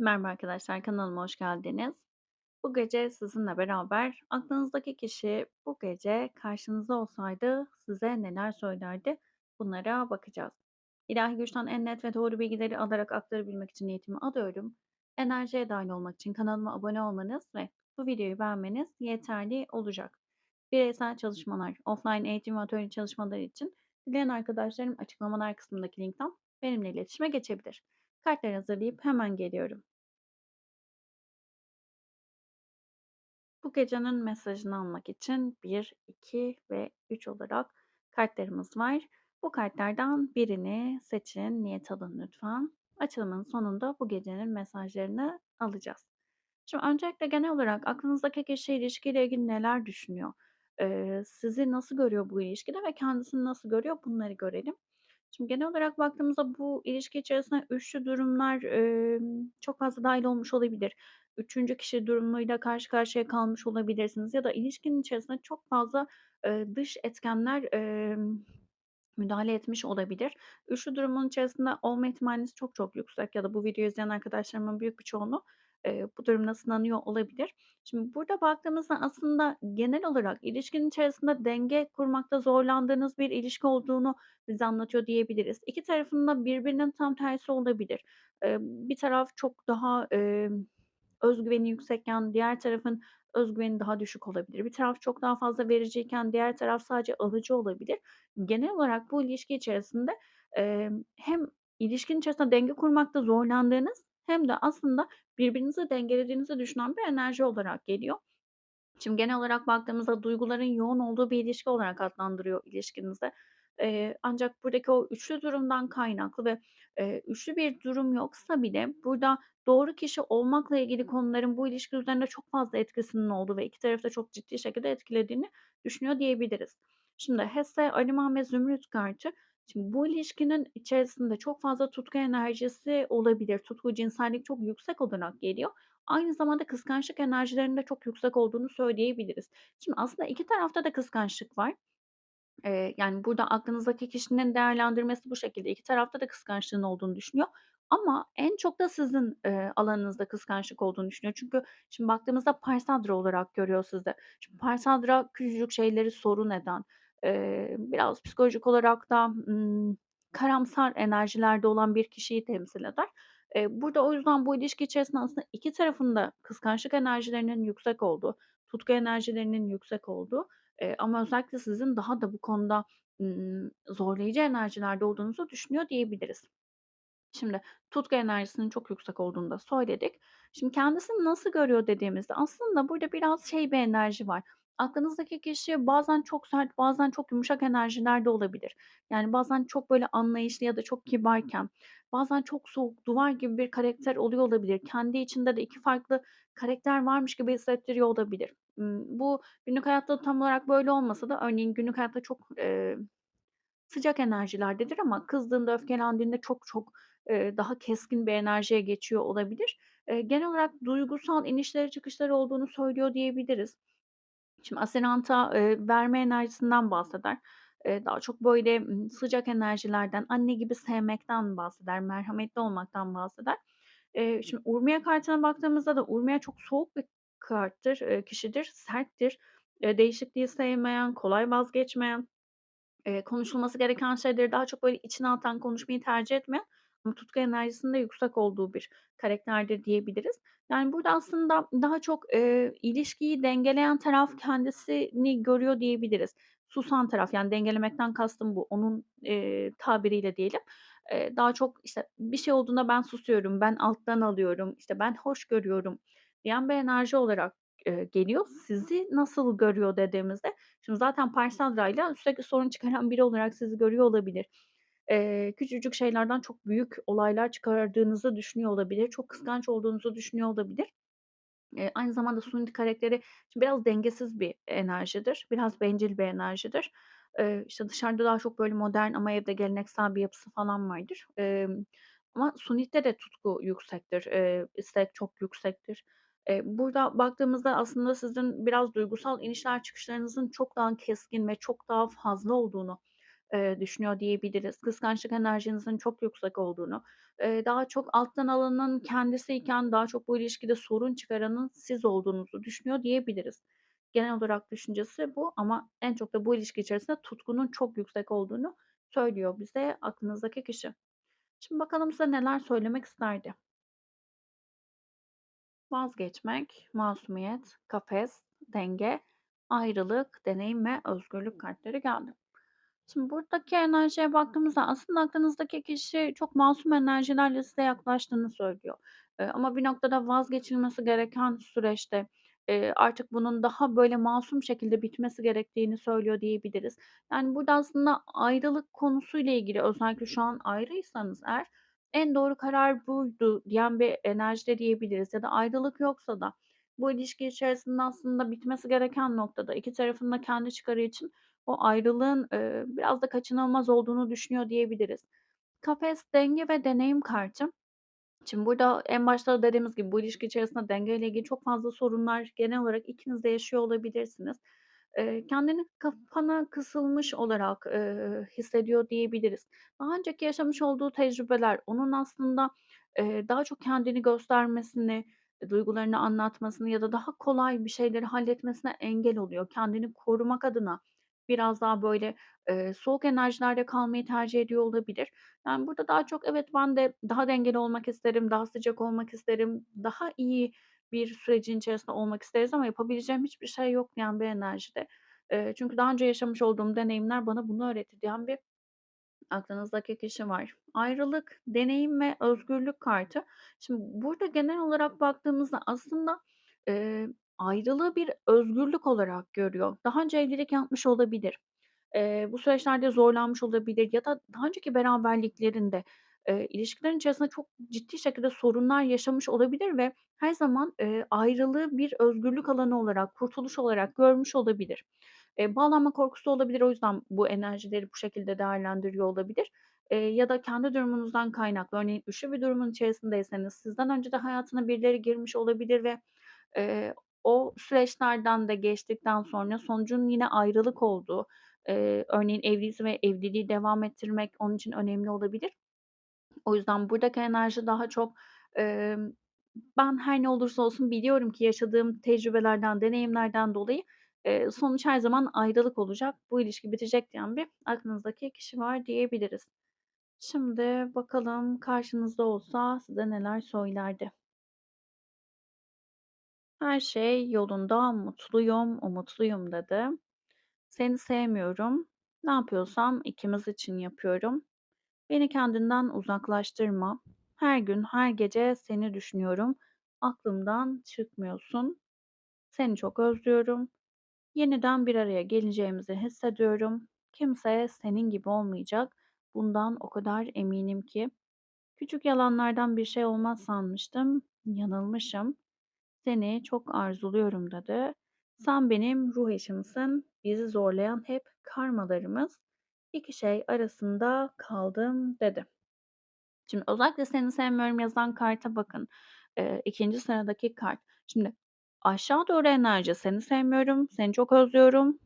Merhaba arkadaşlar, kanalıma hoş geldiniz. Bu gece sizinle beraber aklınızdaki kişi bu gece karşınızda olsaydı size neler söylerdi? Bunlara bakacağız. İlahi güçten en net ve doğru bilgileri alarak aktarabilmek için niyetimi alıyorum. Enerjiye dahil olmak için kanalıma abone olmanız ve bu videoyu beğenmeniz yeterli olacak. Bireysel çalışmalar, offline eğitim ve atölye çalışmaları için dileyen arkadaşlarım açıklamalar kısmındaki linkten benimle iletişime geçebilir. Kartları hazırlayıp hemen geliyorum. Bu gecenin mesajını almak için bir, 2 ve 3 olarak kartlarımız var. Bu kartlardan birini seçin, niyet alın lütfen. Açılımın sonunda bu gecenin mesajlarını alacağız. Şimdi öncelikle genel olarak aklınızdaki kişi ilişkiyle ilgili neler düşünüyor? Eee, sizi nasıl görüyor bu ilişkide ve kendisini nasıl görüyor bunları görelim. Şimdi genel olarak baktığımızda bu ilişki içerisinde üçlü durumlar, emm, çok fazla dâhil olmuş olabilir. Üçüncü kişi durumuyla karşı karşıya kalmış olabilirsiniz ya da ilişkinin içerisinde çok fazla, eee, dış etkenler, emm, müdahale etmiş olabilir. Üçlü durumun içerisinde olma ihtimaliniz çok çok yüksek ya da bu videoyu izleyen arkadaşlarımın büyük bir çoğunluğu, eee, bu durumda sınanıyor olabilir. Şimdi burada baktığımızda aslında genel olarak ilişkinin içerisinde denge kurmakta zorlandığınız bir ilişki olduğunu bize anlatıyor diyebiliriz. İki tarafın da birbirinin tam tersi olabilir. Eee, bir taraf çok daha, emm, öz güveni yüksekken diğer tarafın öz güveni daha düşük olabilir. Bir taraf çok daha fazla vericiyken diğer taraf sadece alıcı olabilir. Genel olarak bu ilişki içerisinde, emm, hem ilişkinin içerisinde denge kurmakta zorlandığınız hem de aslında birbirinizi dengelediğinizi düşünen bir enerji olarak geliyor. Şimdi genel olarak baktığımızda duyguların yoğun olduğu bir ilişki olarak adlandırıyor ilişkinizi. Eee, ancak buradaki o üçlü durumdan kaynaklı ve, eee, üçlü bir durum yoksa bile burada doğru kişi olmakla ilgili konuların bu ilişki üzerinde çok fazla etkisinin olduğu ve iki tarafı da çok ciddi şekilde etkilediğini düşünüyor diyebiliriz. Şimdi Hesse, Ariman ve Zümrüt kartı, şimdi bu ilişkinin içerisinde çok fazla tutku enerjisi olabilir. Tutku, cinsellik çok yüksek olarak geliyor. Aynı zamanda kıskançlık enerjilerinin de çok yüksek olduğunu söyleyebiliriz. Şimdi aslında 2 tarafta da kıskançlık var. Eee, yani, burada aklınızdaki kişinin değerlendirmesi bu şekilde. 2 tarafta da kıskançlığın olduğunu düşünüyor ama en çok da sizin, eee, alanınızda kıskançlık olduğunu düşünüyor. Çünkü şimdi baktığımızda Parsadra olarak görüyor sizi. Şimdi Parsadra küçücük şeyleri sorun eden, eee, biraz psikolojik olarak da, ımm, karamsar enerjilerde olan bir kişiyi temsil eder. Eee, burada o yüzden bu ilişki içerisinde aslında 2 tarafın da kıskançlık enerjilerinin yüksek olduğu, tutku enerjilerinin yüksek olduğu Eee, ama özellikle sizin daha da bu konuda, ımm, zorlayıcı enerjilerde olduğunuzu düşünüyor diyebiliriz. Şimdi tutku enerjisinin çok yüksek olduğunu da söyledik. Şimdi kendisini nasıl görüyor dediğimizde aslında burada biraz şey bir enerji var. Aklınızdaki kişi bazen çok sert, bazen çok yumuşak enerjilerde olabilir. Yani bazen çok böyle anlayışlı ya da çok kibarken, bazen çok soğuk, duvar gibi bir karakter oluyor olabilir. Kendi içinde de 2 farklı karakter varmış gibi hissettiriyor olabilir. Bu günlük hayatta tam olarak böyle olmasa da örneğin günlük hayatta çok, eee Sıcak enerjilerdedir ama kızdığında, öfkelendiğinde çok çok, eee, daha keskin bir enerjiye geçiyor olabilir. Eee, genel olarak duygusal inişleri çıkışları olduğunu söylüyor diyebiliriz. Şimdi Aseranta, eee, verme enerjisinden bahseder. Eee, daha çok böyle, ımm, sıcak enerjilerden, anne gibi sevmekten bahseder, merhametli olmaktan bahseder. Eee, şimdi Urmiye kartına baktığımızda da Urmiye çok soğuk bir karttır, eee, kişidir, serttir. Eee, değişikliği sevmeyen, kolay vazgeçmeyen Eee, konuşulması gereken şeyleri daha çok, böyle, içine atan, konuşmayı tercih etmeyen tutku enerjisinin de yüksek olduğu bir karakterdir diyebiliriz. Yani, burada aslında daha çok, eee, ilişkiyi dengeleyen taraf kendisini görüyor diyebiliriz. Susan taraf, yani, dengelemekten kastım bu. Onun, eee, tabiriyle diyelim. Eee, daha çok, işte, bir şey olduğunda ben susuyorum, ben alttan alıyorum, işte, ben hoş görüyorum diyen bir enerji olarak, eee, geliyor. Sizi nasıl görüyor dediğimizde Şimdi zaten Parsadra'yla sürekli sorun çıkaran biri olarak sizi görüyor olabilir. Eee, küçücük şeylerden çok büyük olaylar çıkardığınızı düşünüyor olabilir. Çok kıskanç olduğunuzu düşünüyor olabilir. Eee, aynı zamanda Suni karakteri biraz dengesiz bir enerjidir. Biraz bencil bir enerjidir. Eee, işte, dışarıda daha çok böyle modern ama evde geleneksel bir yapısı falan vardır. Emm, ama Suni'de de tutku yüksektir. Eee, istek çok yüksektir. Eee, burada baktığımızda aslında sizin biraz duygusal inişler çıkışlarınızın çok daha keskin ve çok daha fazla olduğunu, eee, düşünüyor diyebiliriz. Kıskançlık enerjinizin çok yüksek olduğunu, eee, daha çok alttan alanın kendisiyken daha çok bu ilişkide sorun çıkaranın siz olduğunuzu düşünüyor diyebiliriz. Genel olarak düşüncesi bu ama en çok da bu ilişki içerisinde tutkunun çok yüksek olduğunu söylüyor bize aklınızdaki kişi. Şimdi bakalım size neler söylemek isterdi? Vazgeçmek, masumiyet, kafes, denge, ayrılık, deneyim ve özgürlük kartları geldi. Şimdi buradaki enerjiye baktığımızda aslında aklınızdaki kişi çok masum enerjilerle size yaklaştığını söylüyor. Ama bir noktada vazgeçilmesi gereken süreçte, artık bunun daha böyle masum şekilde bitmesi gerektiğini söylüyor diyebiliriz. Yani burada aslında ayrılık konusuyla ilgili özellikle şu an ayrıysanız eğer en doğru karar buydu diyen bir enerjide diyebiliriz ya da ayrılık yoksa da bu ilişki içerisinde aslında bitmesi gereken noktada iki tarafın da kendi çıkarı için o ayrılığın, eee, biraz da kaçınılmaz olduğunu düşünüyor diyebiliriz. Kafes, denge ve deneyim kartı. Şimdi burada en başta dediğimiz gibi bu ilişki içerisinde dengeyle ilgili çok fazla sorunlar genel olarak ikiniz de yaşıyor olabilirsiniz. Eee, kendini kapana kısılmış olarak, eee, hissediyor diyebiliriz. Daha önceki yaşamış olduğu tecrübeler onun aslında, eee, daha çok kendini göstermesini, duygularını anlatmasını ya da daha kolay bir şeyleri halletmesine engel oluyor. Kendini korumak adına biraz daha böyle, eee, soğuk enerjilerde kalmayı tercih ediyor olabilir. Yani, burada daha çok evet, ben de daha dengeli olmak isterim, daha sıcak olmak isterim, daha iyi bir sürecin içerisinde olmak isteriz ama yapabileceğim hiçbir şey yok diyen bir enerjide. Eee, çünkü daha önce yaşamış olduğum deneyimler bana bunu öğretti diyen bir aklınızdaki kişi var. Ayrılık, deneyim ve özgürlük kartı. Şimdi burada genel olarak baktığımızda aslında, eee, ayrılığı bir özgürlük olarak görüyor. Daha önce evlilik yapmış olabilir. Eee, bu süreçlerde zorlanmış olabilir ya da daha önceki beraberliklerinde, eee, ilişkilerin içerisinde çok ciddi şekilde sorunlar yaşamış olabilir ve her zaman, eee, ayrılığı bir özgürlük alanı olarak, kurtuluş olarak görmüş olabilir. Eee, bağlanma korkusu olabilir, o yüzden bu enerjileri bu şekilde değerlendiriyor olabilir. Eee, ya da kendi durumunuzdan kaynaklı, örneğin üçlü bir durumun içerisindeyseniz sizden önce de hayatına birileri girmiş olabilir ve, eee, o süreçlerden de geçtikten sonra sonucun yine ayrılık olduğu, eee, örneğin evliyiz ve evliliği devam ettirmek onun için önemli olabilir. O yüzden buradaki enerji daha çok, emm, ben her ne olursa olsun biliyorum ki yaşadığım tecrübelerden, deneyimlerden dolayı, eee, sonuç her zaman ayrılık olacak, bu ilişki bitecek diyen bir aklınızdaki kişi var diyebiliriz. Şimdi bakalım karşınızda olsa size neler söylerdi? Her şey yolunda, mutluyum, umutluyum dedi. Seni sevmiyorum. Ne yapıyorsam ikimiz için yapıyorum. Beni kendinden uzaklaştırma. Her gün, her gece seni düşünüyorum. Aklımdan çıkmıyorsun. Seni çok özlüyorum. Yeniden bir araya geleceğimizi hissediyorum. Kimse senin gibi olmayacak. Bundan o kadar eminim ki. Küçük yalanlardan bir şey olmaz sanmıştım. Yanılmışım. Seni çok arzuluyorum dedi. Sen benim ruh eşimsin. Bizi zorlayan hep karmalarımız. İki şey arasında kaldım dedi. Şimdi özellikle "Seni sevmiyorum." yazan karta bakın. Eee, 2'nci sıradaki kart. Şimdi aşağı doğru enerji "Seni sevmiyorum, seni çok özlüyorum."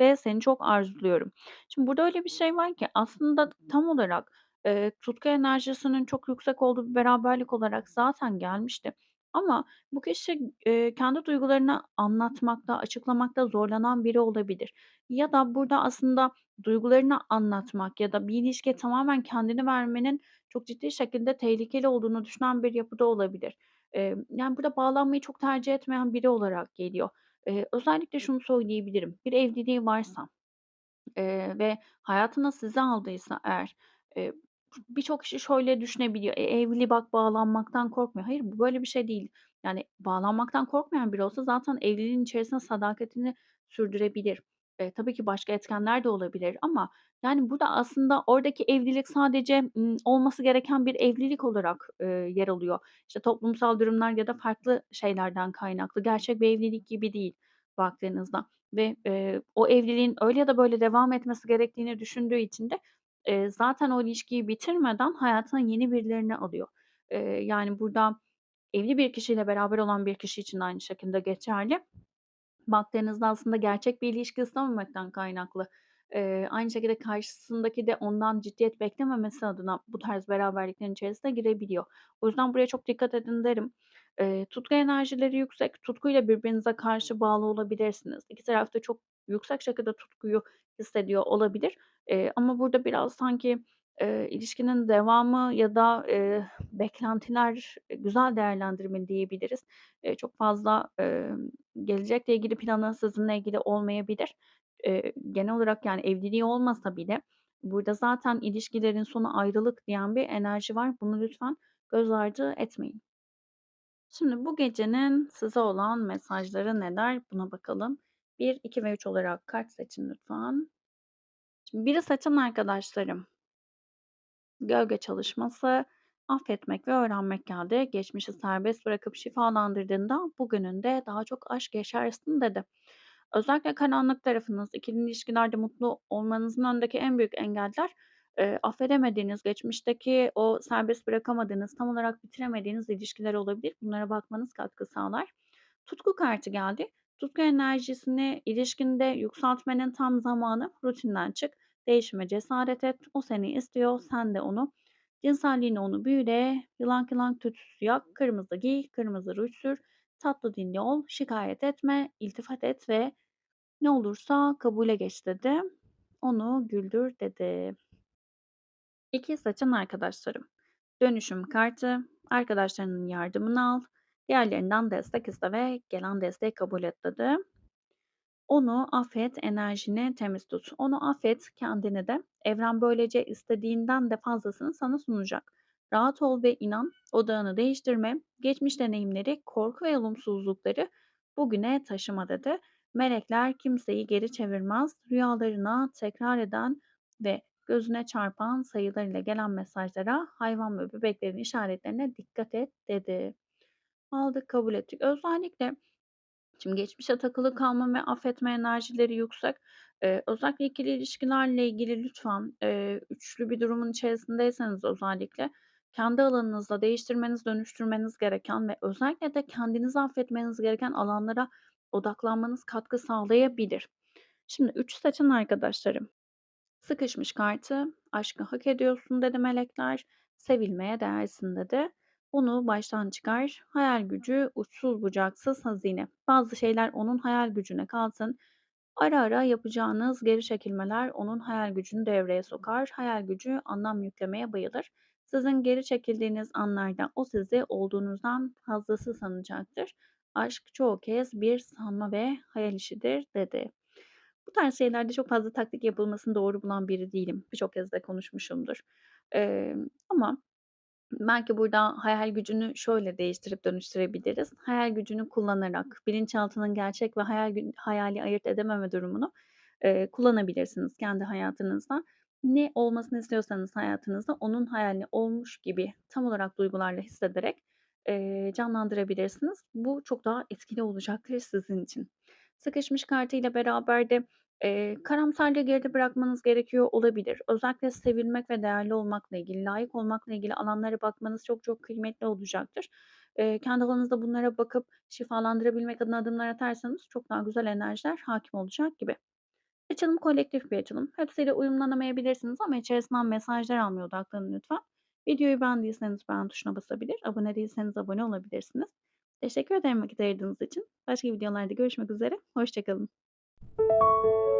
Ve seni çok arzuluyorum. Şimdi burada öyle bir şey var ki aslında tam olarak, eee, tutku enerjisinin çok yüksek olduğu bir beraberlik olarak zaten gelmişti. Ama bu kişi, eee, kendi duygularını anlatmakta, açıklamakta zorlanan biri olabilir. Ya da burada aslında duygularını anlatmak ya da bir ilişkiye tamamen kendini vermenin çok ciddi şekilde tehlikeli olduğunu düşünen bir yapıda olabilir. Emm, yani, burada bağlanmayı çok tercih etmeyen biri olarak geliyor. Eee, özellikle şunu söyleyebilirim, bir evliliği varsa Eee, ve hayatına sizi aldıysa eğer, eee, birçok kişi şöyle düşünebiliyor: "E, evli bak bağlanmaktan korkmuyor." Hayır, bu böyle bir şey değil. Yani bağlanmaktan korkmayan biri olsa zaten evliliğin içerisinde sadakatini sürdürebilir. Eee, tabii ki başka etkenler de olabilir ama yani burada aslında oradaki evlilik sadece, ımm, olması gereken bir evlilik olarak, eee, yer alıyor. İşte, toplumsal durumlar ya da farklı şeylerden kaynaklı gerçek bir evlilik gibi değil baktığınızda. Ve, eee, o evliliğin öyle ya da böyle devam etmesi gerektiğini düşündüğü için de, eee, zaten o ilişkiyi bitirmeden hayatına yeni birilerini alıyor. Eee, yani, burada evli bir kişiyle beraber olan bir kişi için aynı şekilde geçerli. Baktığınızda aslında gerçek bir ilişki istememaktan kaynaklı, Eee, aynı şekilde karşısındaki de ondan ciddiyet beklememesi adına bu tarz beraberliklerin içerisine girebiliyor. O yüzden buraya çok dikkat edin derim. Eee, tutku enerjileri yüksek, tutkuyla birbirinize karşı bağlı olabilirsiniz. İki taraf da çok yüksek şekilde tutkuyu hissediyor olabilir. Eee, ama burada biraz sanki, eee, ilişkinin devamı ya da, eee, beklentiler, eee, güzel değerlendirmeli diyebiliriz. Eee, çok fazla, emm, gelecekle ilgili planı sizinle ilgili olmayabilir. Eee, genel olarak, yani, evliliği olmasa bile burada zaten ilişkilerin sonu ayrılık diyen bir enerji var. Bunu lütfen göz ardı etmeyin. Şimdi bu gecenin size olan mesajları neler? Buna bakalım. 1, 2 ve 3 olarak kart seçin lütfen. Şimdi 1'i seçen arkadaşlarım, gölge çalışması, affetmek ve öğrenmek geldi. Geçmişi serbest bırakıp şifalandırdığında bugününde daha çok aşk yaşarsın dedi. Özellikle karanlık tarafınız, ikili ilişkilerde mutlu olmanızın önündeki en büyük engeller, eee, affedemediğiniz, geçmişteki o serbest bırakamadığınız, tam olarak bitiremediğiniz ilişkiler olabilir. Bunlara bakmanız katkı sağlar. Tutku kartı geldi. Tutku enerjisini ilişkinde yükseltmenin tam zamanı. Rutinden çık, değişime cesaret et. O seni istiyor, sen de onu. Cinselliğini onu büyüle, yılan yılan tütsüsü yak, kırmızı giy, kırmızı ruj sür, tatlı dinle ol, şikayet etme, iltifat et ve ne olursa kabule geç dedi. Onu güldür dedi. İki seçen arkadaşlarım. Dönüşüm kartı. Arkadaşlarının yardımını al. Diğerlerinden destek iste ve gelen desteği kabul et dedi. Onu affet, enerjini temiz tut. Onu affet, kendini de. Evren böylece istediğinden de fazlasını sana sunacak. Rahat ol ve inan. Odağını değiştirme. Geçmiş deneyimleri, korku ve olumsuzlukları bugüne taşıma dedi. Melekler kimseyi geri çevirmez. Rüyalarına tekrar eden ve gözüne çarpan sayılarıyla gelen mesajlara, hayvan ve bebeklerin işaretlerine dikkat et dedi. Aldık, kabul ettik. Özellikle Şimdi geçmişe takılı kalma ve affetme enerjileri yüksek. Eee, özellikle ikili ilişkilerle ilgili lütfen, eee, üçlü bir durumun içerisindeyseniz özellikle kendi alanınızda değiştirmeniz, dönüştürmeniz gereken ve özellikle de kendinizi affetmeniz gereken alanlara odaklanmanız katkı sağlayabilir. Şimdi 3 seçen arkadaşlarım. Sıkışmış kartı, aşkı hak ediyorsun dedi melekler, sevilmeye değersin dedi. Onu baştan çıkar, hayal gücü uçsuz bucaksız hazine. Bazı şeyler onun hayal gücüne kalsın. Ara ara yapacağınız geri çekilmeler onun hayal gücünü devreye sokar. Hayal gücü anlam yüklemeye bayılır. Sizin geri çekildiğiniz anlarda o sizi olduğunuzdan fazlası sanacaktır. Aşk çoğu kez bir sanma ve hayal işidir dedi. Bu tarz şeylerde çok fazla taktik yapılmasını doğru bulan biri değilim. Birçok kez de konuşmuşumdur. Emm, ama belki burada hayal gücünü şöyle değiştirip dönüştürebiliriz. Hayal gücünü kullanarak bilinçaltının gerçek ve hayal hayali ayırt edememe durumunu, eee, kullanabilirsiniz kendi hayatınızda. Ne olmasını istiyorsanız hayatınızda onun hayalini olmuş gibi tam olarak duygularla hissederek, eee, canlandırabilirsiniz. Bu çok daha etkili olacaktır sizin için. Sıkışmış kartıyla beraber de, eee, karamsarlığı geride bırakmanız gerekiyor olabilir. Özellikle sevilmek ve değerli olmakla ilgili, layık olmakla ilgili alanlara bakmanız çok çok kıymetli olacaktır. Eee, kendi alanınızda bunlara bakıp şifalandırabilmek adına adımlar atarsanız çok daha güzel enerjiler hâkim olacak gibi. Açılım kolektif bir açılım. Hepsiyle uyumlanamayabilirsiniz ama içerisinden mesajlar almaya odaklanın lütfen. Videoyu beğendiyseniz beğen tuşuna basabilir, abone değilseniz abone olabilirsiniz. Teşekkür ederim vakit ayırdığınız için. Başka videolarda görüşmek üzere, hoşça kalın. Música